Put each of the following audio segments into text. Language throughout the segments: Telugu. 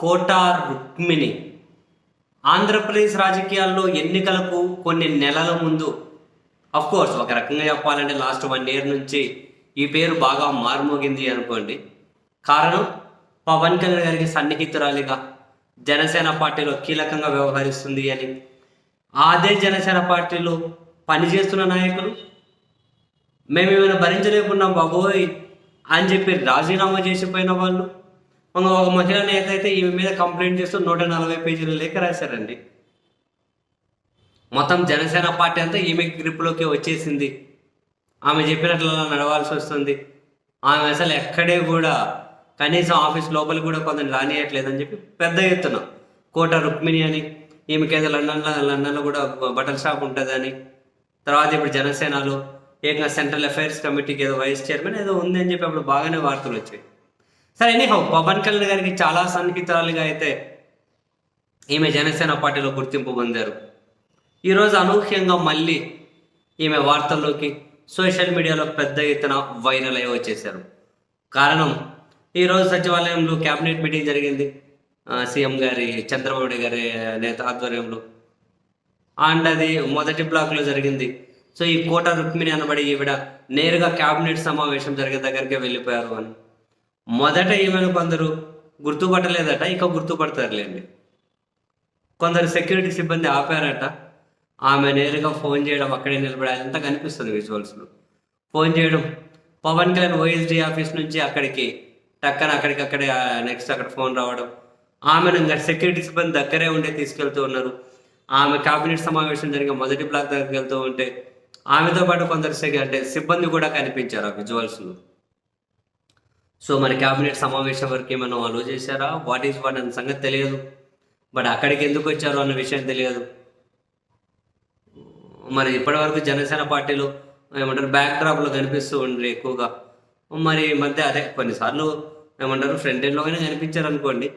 కోటా రుక్మిణి. ఆంధ్రప్రదేశ్ రాజకీయాల్లో ఎన్నికలకు కొన్ని నెలల ముందు కోర్స్ ఒక రకంగా చెప్పాలంటే లాస్ట్ వన్ ఇయర్ నుంచి ఈ పేరు బాగా మారుమోగింది అనుకోండి. కారణం పవన్ కళ్యాణ్ గారికి సన్నిహితురాలిగా జనసేన పార్టీలో కీలకంగా వ్యవహరిస్తుంది అని. అదే జనసేన పార్టీలో పనిచేస్తున్న నాయకులు మేము ఏమైనా భరించలేకున్నాం బాబోయ్ అని చెప్పి రాజీనామా చేసిపోయిన వాళ్ళు. ఒక ఒక మహిళా నేత అయితే ఈమె మీద కంప్లైంట్ చేస్తూ నూట నలభై పేజీల లేఖ రాశారండి. మొత్తం జనసేన పార్టీ అంతా ఈమె గ్రిప్లోకి వచ్చేసింది. ఆమె చెప్పినట్లు నడవాల్సి వస్తుంది. ఆమె అసలు ఎక్కడే కూడా కనీసం ఆఫీస్ లోపల కూడా కొందరు రానియట్లేదని చెప్పి పెద్ద ఎత్తున కోట రుక్మిణి అని ఈమెకేదో లండన్లో లండన్లో కూడా బట్టల షాప్ ఉంటుందని తర్వాత ఇప్పుడు జనసేనలో ఏకంగా సెంట్రల్ అఫైర్స్ కమిటీకి ఏదో వైస్ చైర్మన్ ఏదో ఉంది అని చెప్పి అప్పుడు బాగానే వార్తలు వచ్చాయి. సరే ఎనీహౌ పవన్ కళ్యాణ్ గారికి చాలా సన్నిహితురాలుగా అయితే ఈమె జనసేన పార్టీలో గుర్తింపు పొందారు. ఈరోజు అనూహ్యంగా మళ్ళీ ఈమె వార్తల్లోకి సోషల్ మీడియాలో పెద్ద ఎత్తున వైరల్ అయ్యి వచ్చేసారు కారణం ఈరోజు సచివాలయంలో క్యాబినెట్ మీటింగ్ జరిగింది. సీఎం గారి చంద్రబాబు గారి నేత ఆధ్వర్యంలో. అండ్ అది మొదటి బ్లాక్లో జరిగింది. సో ఈ కోట రుక్మిణి అనబడి ఈవిడ నేరుగా క్యాబినెట్ సమావేశం జరిగే దగ్గరికి వెళ్ళిపోయారు అని. మొదట ఏమైనా కొందరు గుర్తుపట్టలేదట ఇక గుర్తుపడతారులేండి. కొందరు సెక్యూరిటీ సిబ్బంది ఆపారట ఆమె నేరుగా ఫోన్ చేయడం అక్కడే నిలబడాలి అంతా కనిపిస్తుంది విజువల్స్లో. ఫోన్ చేయడం పవన్ కళ్యాణ్ ఓఎస్డి ఆఫీస్ నుంచి అక్కడికి టక్కన అక్కడికి అక్కడే నెక్స్ట్ అక్కడ ఫోన్ రావడం. ఆమెను ఇంకా సెక్యూరిటీ సిబ్బంది దగ్గరే ఉండే తీసుకెళ్తూ ఉన్నారు. ఆమె కేబినెట్ సమావేశం జరిగిన మొదటి బ్లాక్ దగ్గరికి వెళ్తూ ఉంటే ఆమెతో పాటు కొందరు అంటే సిబ్బంది కూడా కనిపించారు ఆ విజువల్స్లో. సో మరి క్యాబినెట్ సమావేశం వరకు ఏమైనా అలో చేశారా? వాట్ ఈస్ వాట్ అన్న సంగతి తెలియదు. బట్ అక్కడికి ఎందుకు వచ్చారు అన్న విషయం తెలియదు. మరి ఇప్పటివరకు జనసేన పార్టీలు ఏమంటారు బ్యాక్ డ్రాప్లో కనిపిస్తూ ఉండ్రి ఎక్కువగా. మరి మధ్య అదే కొన్నిసార్లు ఏమంటారు ఫ్రంట్ ఎండ్లోనే కనిపించారు అనుకోండి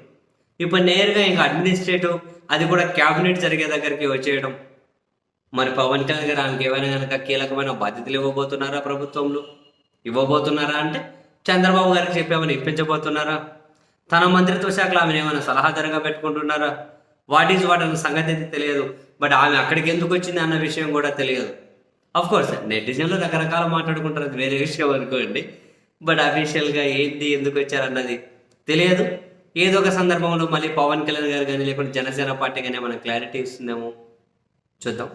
ఇప్పుడు నేరుగా ఇంకా అడ్మినిస్ట్రేటివ్ అది కూడా క్యాబినెట్ జరిగే దగ్గరికి వచ్చేయడం. మరి పవన్ కళ్యాణ్ గారు ఆమెకి ఏమైనా కనుక కీలకమైన బాధ్యతలు ఇవ్వబోతున్నారా ప్రభుత్వంలో? ఇవ్వబోతున్నారా అంటే చంద్రబాబు గారికి చెప్పేమని ఇప్పించబోతున్నారా? తన మంత్రిత్వ శాఖలో ఆమెను ఏమైనా సలహాదారుగా పెట్టుకుంటున్నారా? వాట్ ఈజ్ వాట్ అన్న సంగతి అయితే తెలియదు. బట్ ఆమె అక్కడికి ఎందుకు వచ్చింది అన్న విషయం కూడా తెలియదు. అఫ్ కోర్స్ నెటిజన్లు రకరకాల మాట్లాడుకుంటారు. అది వేరే విషయం అనుకోండి. బట్ అఫీషియల్గా ఏంటి ఎందుకు వచ్చారన్నది తెలియదు. ఏదో ఒక సందర్భంలో మళ్ళీ పవన్ కళ్యాణ్ గారు కానీ లేకుంటే జనసేన పార్టీ కానీ ఏమైనా క్లారిటీ ఇస్తుందేమో చూద్దాం.